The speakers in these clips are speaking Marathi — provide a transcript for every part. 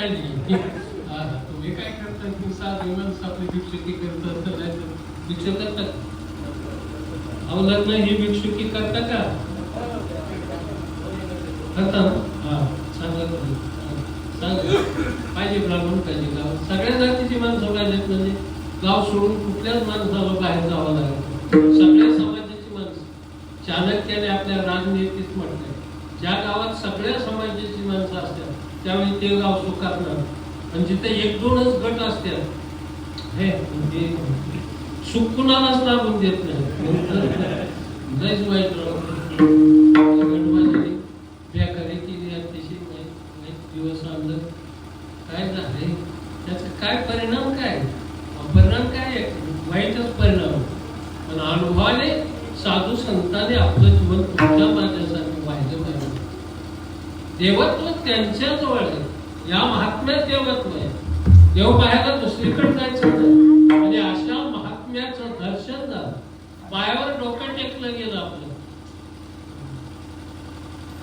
हा, तुम्ही काय करता की सात आपली भिक्षुकी करतात तर नाही भिक्षा करतात. अहो लग्न ही भिक्षुकी करता का? करता ना? हा सांगा सांगा. पाहिजे ब्राह्मण पाहिजे गाव. सगळ्या जातीची माणसं पाहिजेत म्हणजे. गाव सोडून कुठल्याच माणसाला बाहेर जावं लागेल सगळ्या समाजाची माणसं. चाणक्याने आपल्या राजनीतीत म्हटलंय. ज्या गावात सगळ्या समाजाची माणसं असतात त्यावेळी ते गाव सुखारणार आणि जिथे एक दोनच गट असतात हे म्हणजे सुख कुणालाच लाभून देत नाही. लयच वाईट राव. गटबाजीने बेकारी केली अतिशय दिवस आणलं. काय झालंय? त्याचा काय परिणाम काय? परिणाम काय आहे? वाईटच परिणाम. पण अनुभवाने साधू संतांनी आपलं जीवन तुमच्या माझ्यासाठी देवत्व त्यांच्या जवळ आहे. या महात्म्यात देवत्व आहे. देव पाहायला दुसरीकडे जायचं नाही. म्हणजे अशा महात्म्याचं दर्शन झालं. पायावर डोकं टेकलं गेलं आपलं.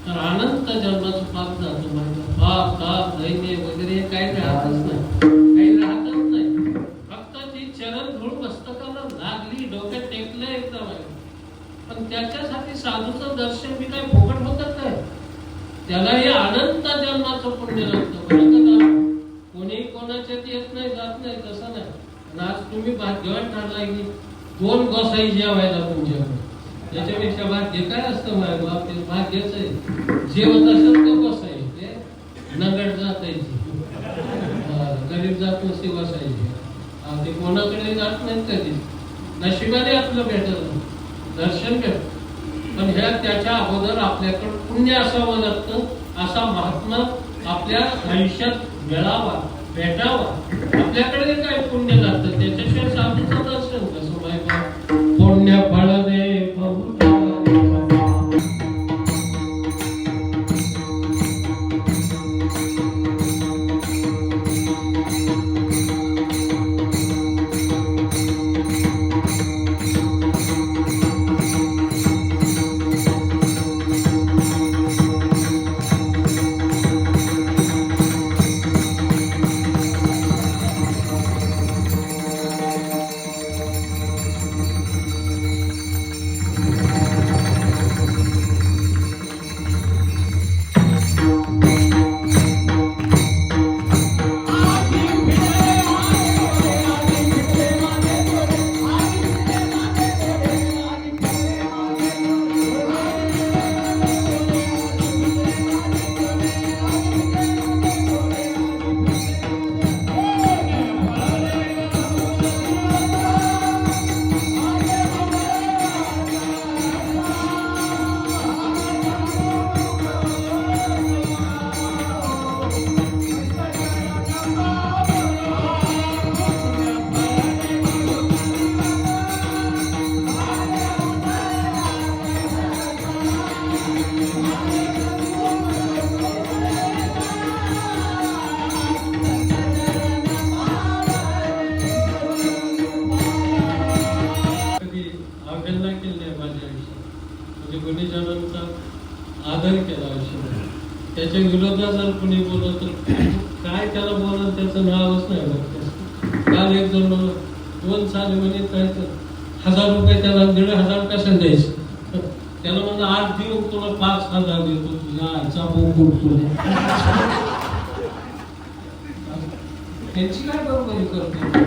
तर अनंत जन्माचं पाप जातो माझं पाप ताप दैन्य वगैरे काही राहतच नाही. काही राहतच नाही. फक्त ती चरण धूळ मस्तकाला लागली डोक्यात टेकलं एकदम आहे. पण त्याच्यासाठी साधूचं दर्शन मी काय फुकट काय त्यालाही अनंत जन्माचं पुण्य लागतं. कोणी कोणाच्या येत नाही जात नाही तसं नाही. आणि आज तुम्ही भाग्यवान ठरलाय की दोन गोसाई जेवायला तुमच्याकडे. त्याच्यापेक्षा भाग्य काय असतं माझ्या बाप? ते भाग्यच आहे. जेवत असेल तर गोसाई. ते नगड जातायची. गरीब जात नसते गोसाईची. ते कोणाकडे जात नाहीत कधी. नशिबाने आपलं भेटत दर्शन भेटत. पण ह्या त्याच्या अगोदर आपल्याकडे पुण्य असावं लागतं असा महात्मा आपल्या आयुष्यात मिळावा भेटावा. आपल्याकडे काय पुण्य लागतं? त्याच्याशिवाय साधूचं दर्शन कसं माहिती पुण्य फळ दे त्याच्या जर कुणी तर काय त्याला बोलत त्याचं नावच नाही बघ काल एक जण म्हणलं, दोन साल म्हणजे काय तर हजार रुपये त्याला दीड हजार कसं द्यायचे? त्याला म्हणलं आठ दिवस तुला पाच हजार देतो तुझ्या आईचा बोकुड तुला त्यांची काय बरोबरी करतो?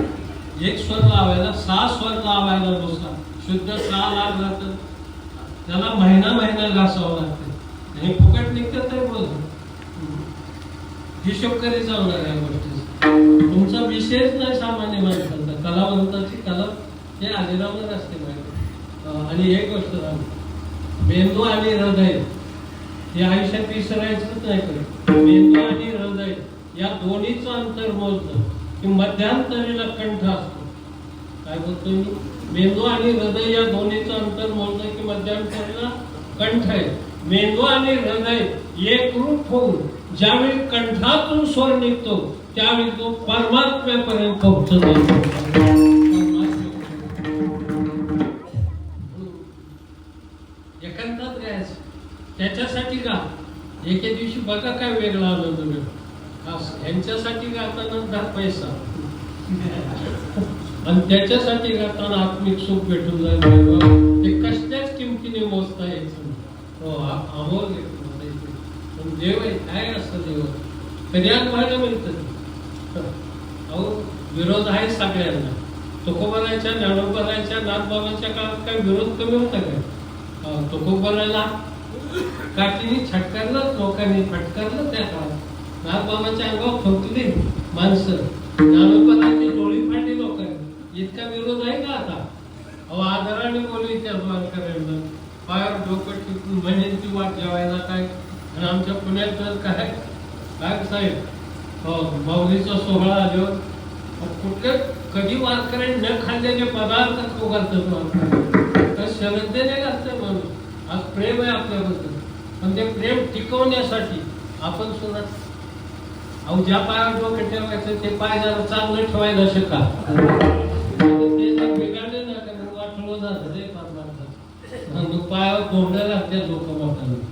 एक स्वर लावायला सहा स्वर लावायला बसला. शुद्ध सहा लाख जातात त्याला महिना महिना घासावं लागते. आणि फुकट निघतं तरी बोल हिशोब कधी चालणार या गोष्टी तुमचा विषयच नाही सामान्य माणसांचा कलावंताची कला हे आदिरावर असते माहिती. आणि एक गोष्ट सांग. मेंदू आणि हृदय हे आयुष्यात विसरायचंच नाही करत मेंदू आणि हृदय या दोन्हीचं अंतर मोजतं की मध्यांतरीला कंठ असतो. काय बोलतो मी? मेंदू आणि हृदय या दोन्हीचं अंतर मोजतं की मध्यांतरीला कंठ आहे. मेंदू आणि हृदय एकरूप होऊन ज्यावेळी कंठातून स्वर निघतो त्यावेळी तो परमात्म्यापर्यंत पोहोचतो. एकांतात राहायचं. त्याच्यासाठी का? एके दिवशी बघा काय वेगळा आलो तुम्ही. असं. यांच्यासाठी गाताना दहा पैसा. आणि त्याच्यासाठी गाताना आत्मिक सुख भेटून जाईल. ते कसल्याच किमतीने मोजता यायचं? हो अमोल आहे देव आहे काय असतं देव कन्यात व्हायला मिळतं अहो विरोध आहे सगळ्यांना. तुकोबराच्या ज्ञानोबराच्या नाथबाबाच्या काळात काय विरोध कमी होता काय? तुकोबराला काठीने छटकारलं लोकांनी फटकारलं त्या काळात. नाथबाबाच्या अंगावर ठोकले माणसं. ज्ञानोबराची डोळी फाडली लोकांनी. इतका विरोध आहे का आता? अहो आदराने बोलू इतिहास वारकऱ्यांना पायावर डोकं टिकून म्हणजे ती वाट जेवायला काय? आणि आमच्या पुण्यात तर काय? काय साहेब हो, माऊलीचा सोहळा आल्यावर कुठले कधी वारकऱ्यांनी न खाल्लेले पदार्थ तो घालतात तर श्रद्धेने घालतं माणूस. आज प्रेम आहे आपल्याबद्दल. पण ते प्रेम टिकवण्यासाठी आपण सुद्धा अहो ज्या पायावर डोके ठेवायचं ते पाय जरा चांगलं ठेवायला शिका. बिघडले ना का जात वाटलं जातं रे पायावर कोंबड्या लागते लोक मोठ्या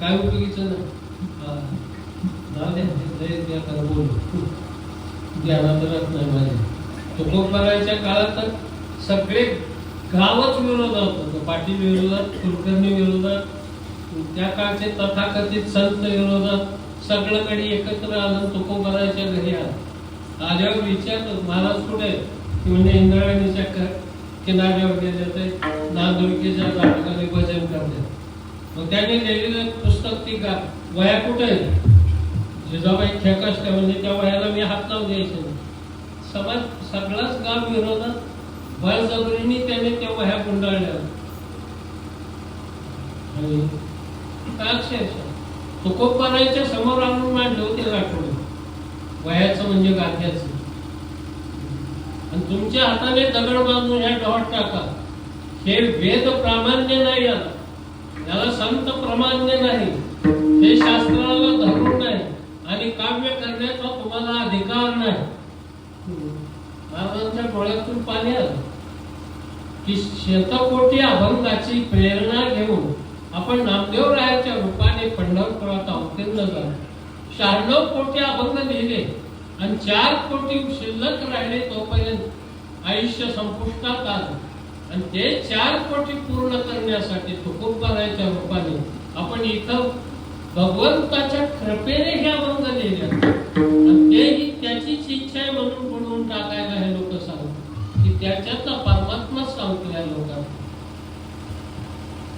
काय उपयोगीचं नाही जाऊ दे, आता बोलू. नाही काळात तर सगळे गावच विरोधात होतं. पाटील विरोधात कुलकर्णी विरोधात त्या काळचे तथाकथित संत विरोधात सगळंकडे एकत्र आलं तुकोबराच्या घरी आलं. आल्यावर विचारलं महाराज कुठे आहे? म्हणजे इंद्रायणीच्या किनाऱ्यावर गेले ते नांदुरकीच्या झाडाखाली भजन करतात मग त्यांनी लिहिलेलं पुस्तक ती का? वया कुठे आहे जिजाबाई ठेकाश काय म्हणजे त्या वयाला मी हात लावून द्यायचे समाज सगळाच गाव विरोधात बळजबरीने त्याने त्या वह्या गुंडाळल्या. काय अक्षरशः? तुकोबारायच्या समोर आणून मांडले होते आठवडे वयाचं म्हणजे गाठ्याचं आणि तुमच्या हाताने दगड बांधून ह्या डॉट टाका. हे वेद प्रामाण्य नाही आता ज्याला संत प्रमाण्य नाही हे शास्त्राला धरून नाही आणि काव्य करण्याचा तुम्हाला अधिकार नाही. महाराजांच्या डोळ्यातून पाणी आलं की शतकोटी अभंगाची प्रेरणा घेऊन आपण नामदेव रायाच्या रूपाने पंढरपुरात अवतीर्ण झालो. शहाण्णव कोटी अभंग लिहिले आणि चार कोटी शिल्लक राहिले तोपर्यंत आयुष्य संपुष्टात आलं. आणि ते चार कोटी पूर्ण करण्यासाठी तुकोबरायच्या रूपाने आपण इथं भगवंताच्या कृपेने हे अभंग लिहिले. तेही त्याचीच इच्छा आहे म्हणून बुडवून टाकायला हे लोक सांगतात. की त्याच्यातला परमात्मा सांगतो या लोकांना.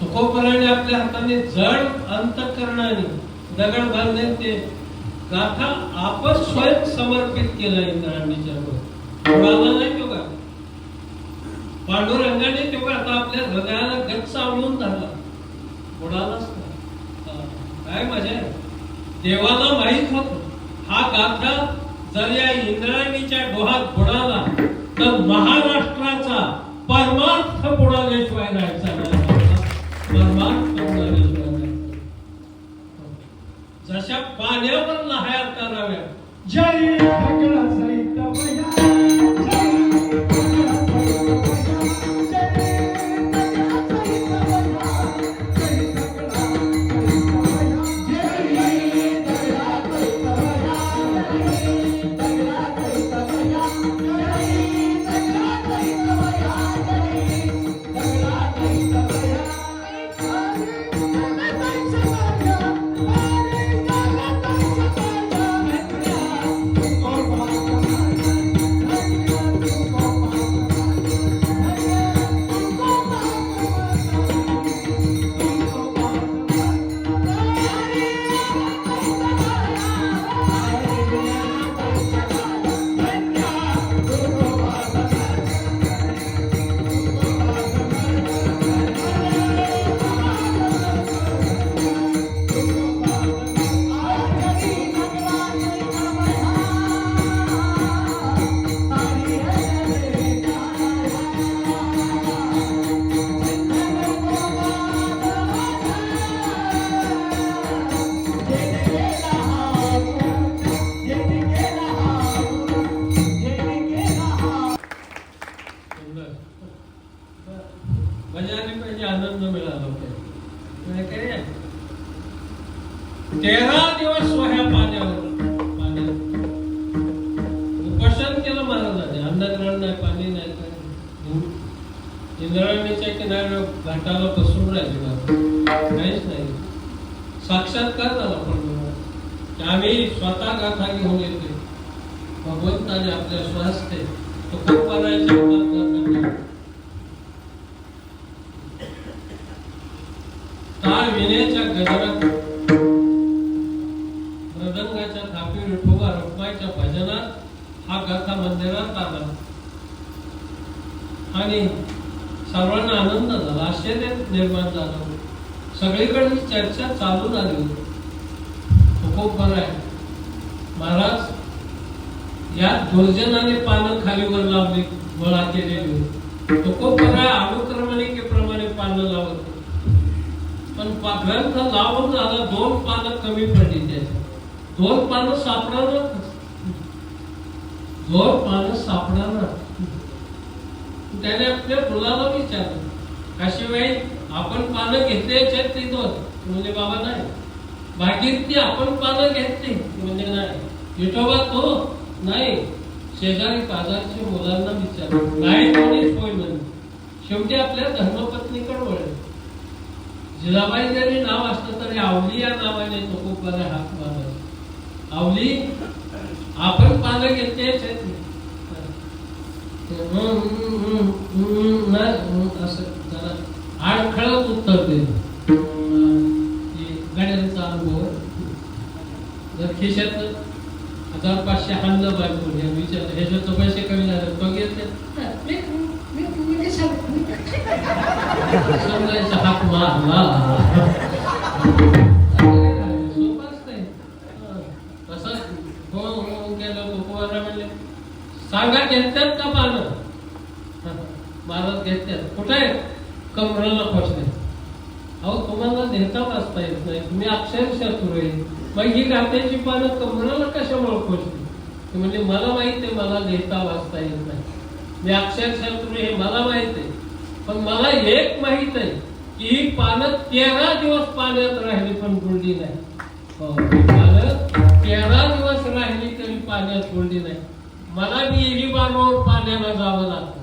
तुकोबराने आपल्या हाताने जड अंतकरणाने दगड बांधले ते गाथा आपण स्वयं समर्पित केला इंद्रांनी कोणाला नाही पांडुरंगाने तेव्हा आता आपल्या हृदयाला गच्च आवडून धरला. कोणालाच काय मजा आहे? देवाला माहीत होत. हा गाथा जर या इंद्रायणीच्या डोहात बुडाला तर महाराष्ट्राचा परमार्थ बुडाल्याशिवाय राहायचा नाही परमार्थ बुडाल्याशिवाय जशा पाण्यावर लहाया कराव्या जय आणि सर्वांना आनंद झाला. आश्चर्य निर्माण झालं. सगळीकडे चर्चा चालू झाली होती. तो खूप बरं आहे. महाराज या दुर्जनाने पानं खालीवर लावली गोळा केलेली. होती तो खूप बरं आहे. अनुक्रमणिकेप्रमाणे पानं लावत पण ग्रंथ लावून झाला दोन पानं कमी पडली त्याच्या दोन पानं सापडणार दोन पानं सापडणार त्याने आपल्या मुलाला विचारलं. काशीबाई आपण पानं घेतले याच्यात ती दोन. म्हणजे बाबा नाही. बाकीची आपण पानं घेतली. म्हणजे नाही. विठोबा तो हो. नाही. शेजारी पाजारच्या मुलांना विचारलं. नाही कोणीच होय म्हणजे शेवटी आपल्या धर्मपत्नीकडे वळले. जिजाबाई जरी नाव असलं तरी आवली या नावाने नको खूप बरा हात मारला आवली आपण पानं घेतले याच्यात. नाही असं जरा आडखळत उत्तर दिलं गाड्यांचा अनुभव जर खिशात हजार पाचशे हाणलं बायको विचारलं ह्याच्यात पैसे कमी झाले तो घेतले समजायचा हात मारला सोपाच नाही तसंच हो हो गेलं तो पोहायला म्हणले सांगा घेतात का पानं महाराज घेतात कमरेला पोचले अहो तुम्हाला नेता वाचता येत नाही. तुम्ही अक्षरशः तुरे मग ही गात्याची पानं कमरेला कशामुळे पोचली ते म्हणजे मला माहीत आहे मला नेता वाचता येत नाही. मी अक्षरशः तुरे हे मला माहीत आहे. पण मला एक माहीत आहे की ही पानं तेरा दिवस पाण्यात राहिली पण बुडली नाही. हो, पानं तेरा दिवस राहिली तरी पाण्यात बुडली नाही. मला विहिरी बांधून पाण्याला जावं लागतं.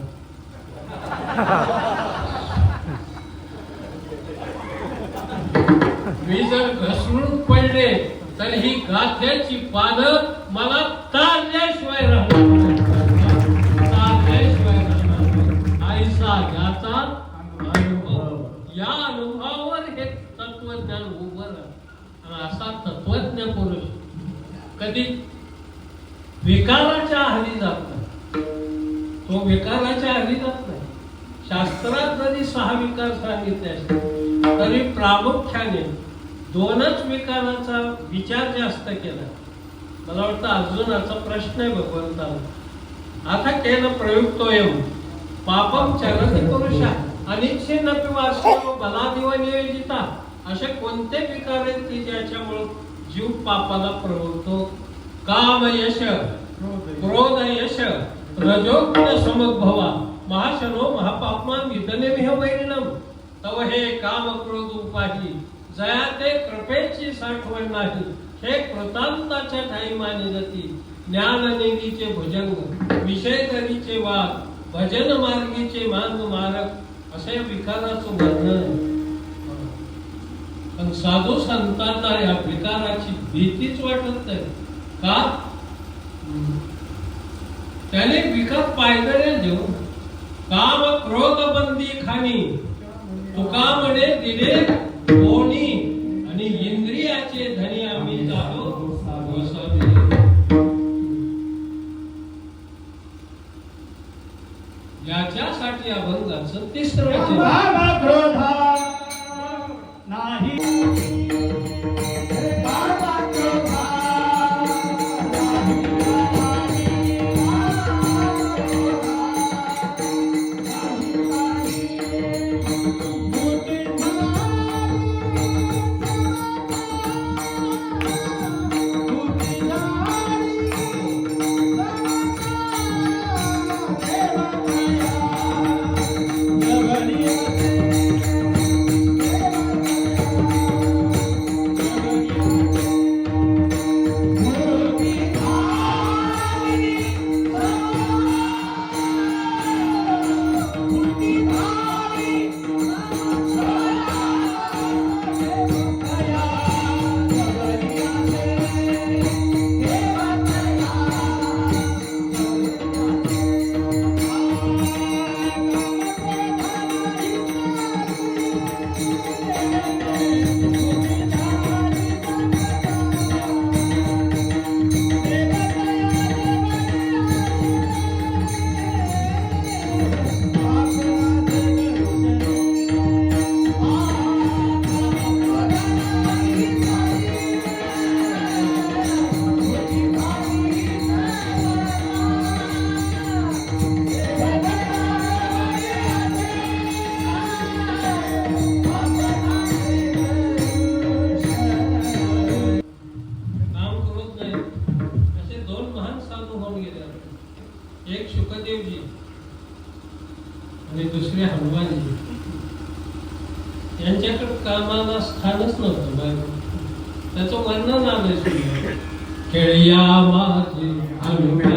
मी जर घसरून पडले तर ही गाथ्याची पानं मला तारल्याशिवाय राहणार नाही. तारल्याशिवाय राहणार आईचा याचा अनुभव या अनुभवावर हे तत्वज्ञान उभं राहत. असा तत्वज्ञ पुरुष कधी विकाराच्या हरी जात तो विकाराच्या हरी जात शास्त्रात जरी सहा विकार सांगितले असते तरी प्रामुख्याने दोनच विकाराचा विचार जास्त केला. मला वाटतं अर्जुनाचा प्रश्न आहे भगवंताला. आता केलं प्रयुक्तोयम पापम चरती पुरुषा अनिच्छिन्न वार्षिक बलादिवनियोजिता असे कोणते विकार आहेत की ज्याच्यामुळे जीव पापाला प्रवृत्तो काम यश क्रोध यश रजोगुण समभवा महाशनो महापापमान विदनेमिह वैरिणम। तव हे काम क्रोध उपाही जया ते कृपेची साठवण नाही हे कृतांताच्या ठाई माने जाती ज्ञान नेवीचे भुजंग विषय करीचे वाद भजन मार्गीचे मांग मारक असे विकाराचं वर्णन पण साधू संतांना या विकाराची भीतीच वाटत नाही का? त्याने विकार पायदळ्या देऊ काम क्रोध बंदी खाणी. तुका म्हणे दिले कोणी आणि इंद्रियाचे धनी आम्ही झालो. याच्यासाठी अभंगाचं तिसरं माझे हनुमान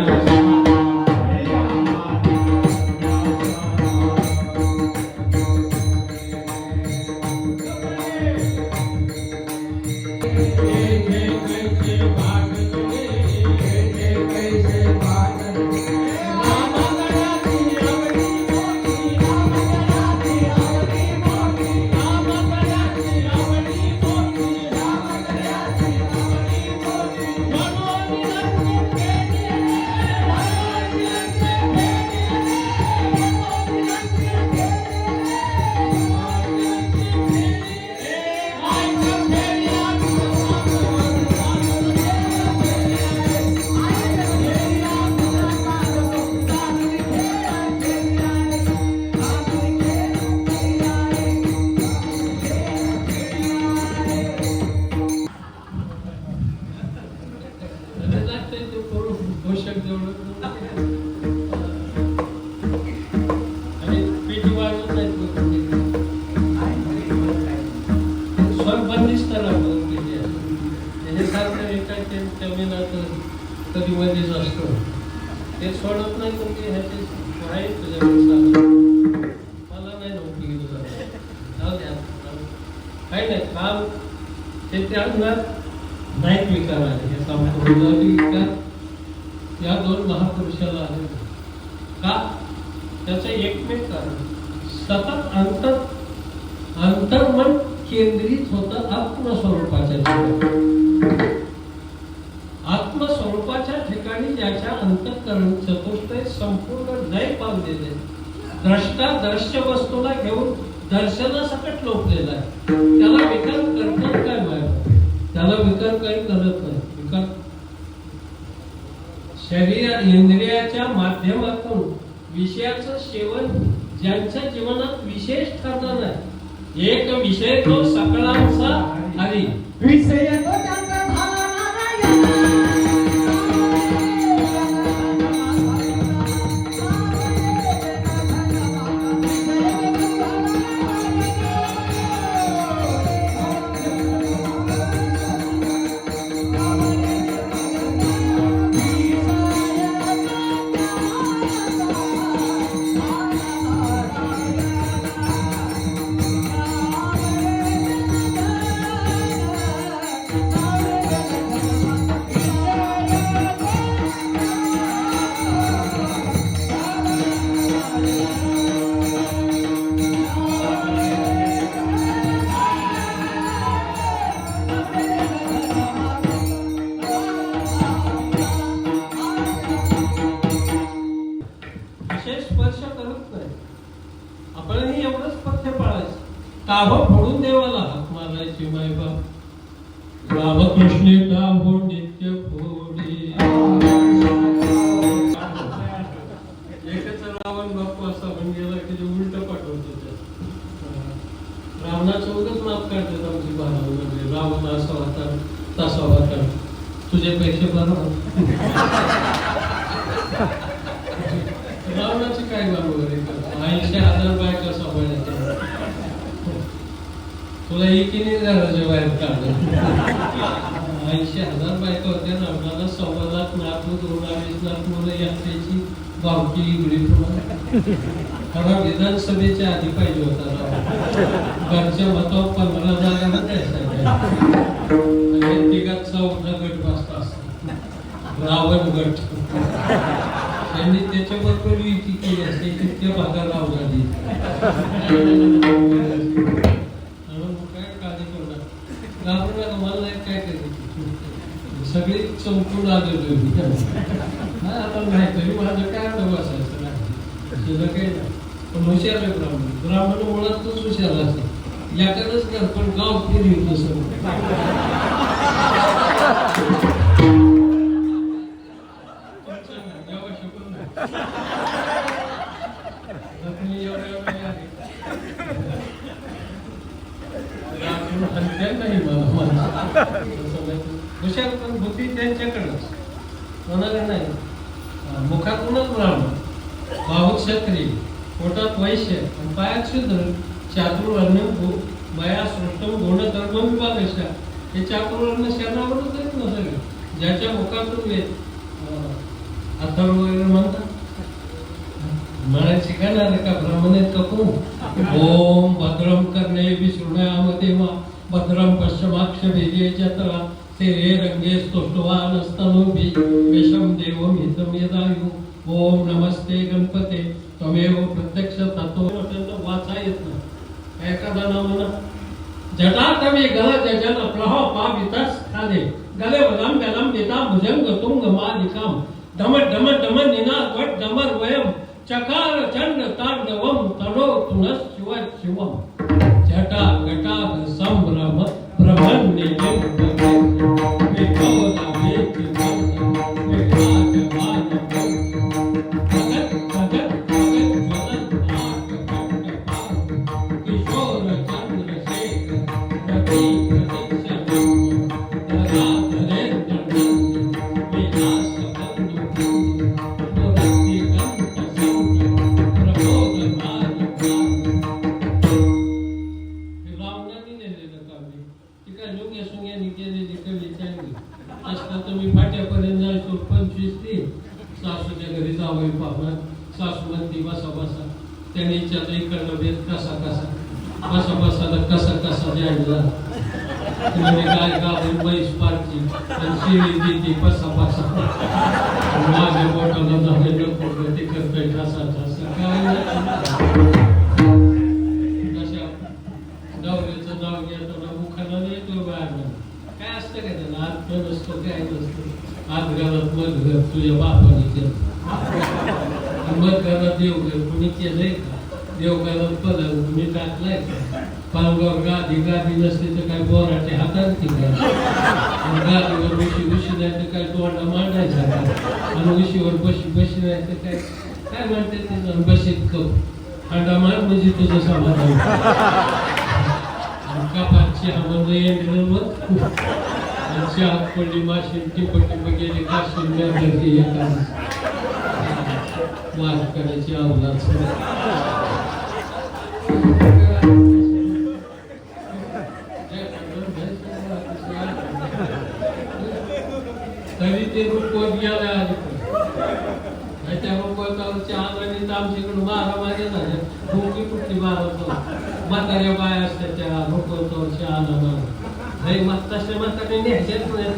अंतर्मन केंद्रित होतं आत्मस्वरूपाच्या ठिकाणी. आत्मस्वरूपाच्या ठिकाणी ज्याच्या अंतकरण चतुष्टय संपूर्ण लय पावलेले द्रष्टा दृश्य वस्तूला घेऊन दर्शनासकट लोपलेला आहे. त्याला विकार करतात काय माहिती? त्याला विकार काही करत नाही. विकार शरीर इंद्रियाच्या माध्यमातून विषयाचं सेवन ज्यांच्या जीवनात विशेष ठरणार नाही. एक विषय तो सकळांचा हरी विषय तो यात्रेची बावकी इगडी विधानसभेच्या आधी पाहिजे होता राव घरच्या मतावर पंधरा जागा होत्या आणि तिघात चौथा गट बसला असता. रावण गट. त्यांनी त्याच्याबरोबर युती केली असते तितक्या भागाला अवघाडी काय काळजी करू नका. घाबरू नका मला काय करायचं? सगळी चौकून आलेली होती आता नाही तरी माझं काय आता बसायचं नाही तुझं काही नाही. पण हुशार आहे ब्राह्मण. ब्राह्मण मुळातच हुशार असतो याकडंच कर पण गाव फिरी होतं हुशार पण बुद्धी त्यांच्याकडंच. म्हणाले नाही? मुखातूनच ब्राह्मण बाहू क्षत्रिय पोटात वैश्य आणि पायात शूद्र चातुर्वर्ण माया सृष्टम गुण कर्म विभागशा हे चातुर्वर्ण शरणावरच येत नसेल ज्याच्या मुखातून येत अं, अथर्व वगैरे म्हणतात. मला शिकणार का ब्राह्मण कपू ओम भद्रम करणे विष्णुयाम मा भद्रम पश्चिमाक्ष भेजे जत्रा ते रंगे स्तुष्टवान स्तनोभि विषम देव हितम यदायु। ओम नमस्ते गणपते त्वमेव प्रत्यक्ष तत्व अत्यंत वाचा येत नाही। एखादा ना म्हणा जटाटवी गल जजन प्रह पावितस खादे। गले वलम गलम पिता भुजंग तुंग मालिकाम। डम डम डम निना वट डमर वयम। चकार चंड तांडवम तनो तुनस शिव शिवम। जटा गटा संभ्रम ब्रह्मण्य किशोर काय कशा नवऱ्याचं काय त्याला आत काय आत घरात घर तुझ्या बापाने केलं मग घरात देवघर कुणी केलंय का देवघरात पदर कुणी टाकलाय का पालगाव गादी गादी नसते तर काय बोराटे हातात की काय आणि गादीवर बशी बशी नाही तर काय तोंडा मांडायचा आणि उशीवर बशी बशी नाही तर काय काय म्हणते ते बशीत कप हा मार म्हणजे तुझं समाधान. आणि कपात चहा म्हणजे येणार चहा पडली माशी टिपट टिप का काशी घरची येतात. वाद करायची अवलाच तरी ते रुपवत गेला. त्या रुपवतावरच्या अंगाने आमच्याकडून बारा माझ्या झाल्या. भोंगी कुठली म्हाताऱ्या बाया असतात त्या रुपवतावरच्या आला मारा नाही मग म्हाताऱ्या न्यायच्याच नाही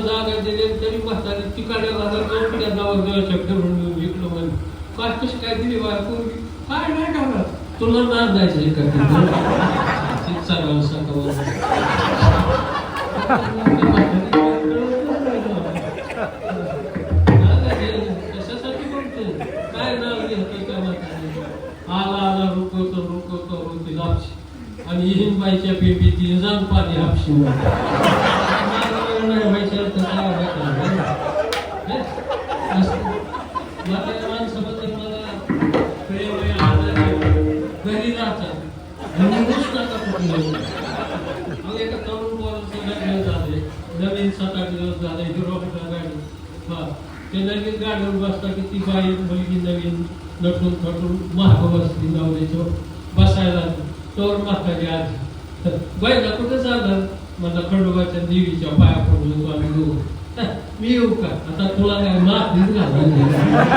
जागा दिली तरी म्हातारी तिकडे जाऊन त्या जवळजवळच्या फिरून विकलो म्हणजे काय कशी काय दिली बाय पूर्वी काय नाही तुला ना जायचं का सकाळ आला आला रुकवतो रुकवतो रुकी लापशी. आणि हिन बाईच्या बेबी ती जाण पाणी हापशी. माणसाबद्दल मला प्रेम आहे, आदर आहे. घरी राहतात निघूच नका मग एका तरुण पोराचं लग्न झाले नवीन सात आठ दिवस झाले हिरो गाडी. हा. ते नवीन गाडीवर बसता की ती बाई मुलगी नवीन नटून थटून महाग बसली नवऱ्याच्यावर बसायला तोर म्हातारी आजी. बाईला कुठं झालं मला खंडोबाच्या देवीच्या पाया पडलो आम्ही दोघं. मी येऊ का? आता तुला काय मातीच घालायला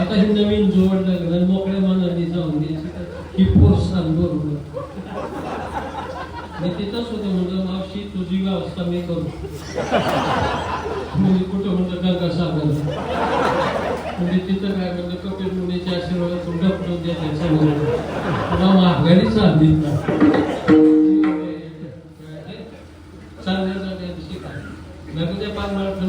आता ही नवीन जोड लागलं मोकळ्या मनाने जाऊन द्यायची ही पोस्टान बरोबर. मी तिथंच होतो म्हणलं मावशी तुझी व्यवस्था मी करू. म्हणजे कुठं म्हणलं गंगा सागर. म्हणजे तिथं काय म्हणलं पुन्हा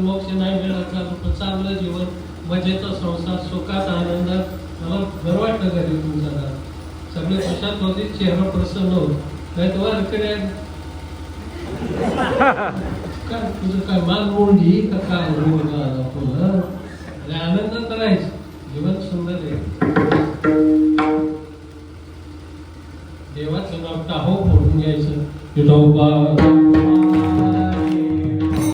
मोक्ष नाही मिळत चालू पण चांगलं जीवन मजेचा संसार सुखात आनंदात मला बरं वाटतं घरी सगळे खुशात होते चेहरा प्रसन्न होत. नाही तर वारकडे काय तुझं काय मान मोडली का? काय मोडला आला जीवन सुंदर आहे. टाहो फोडून घ्यायचं. विठोबा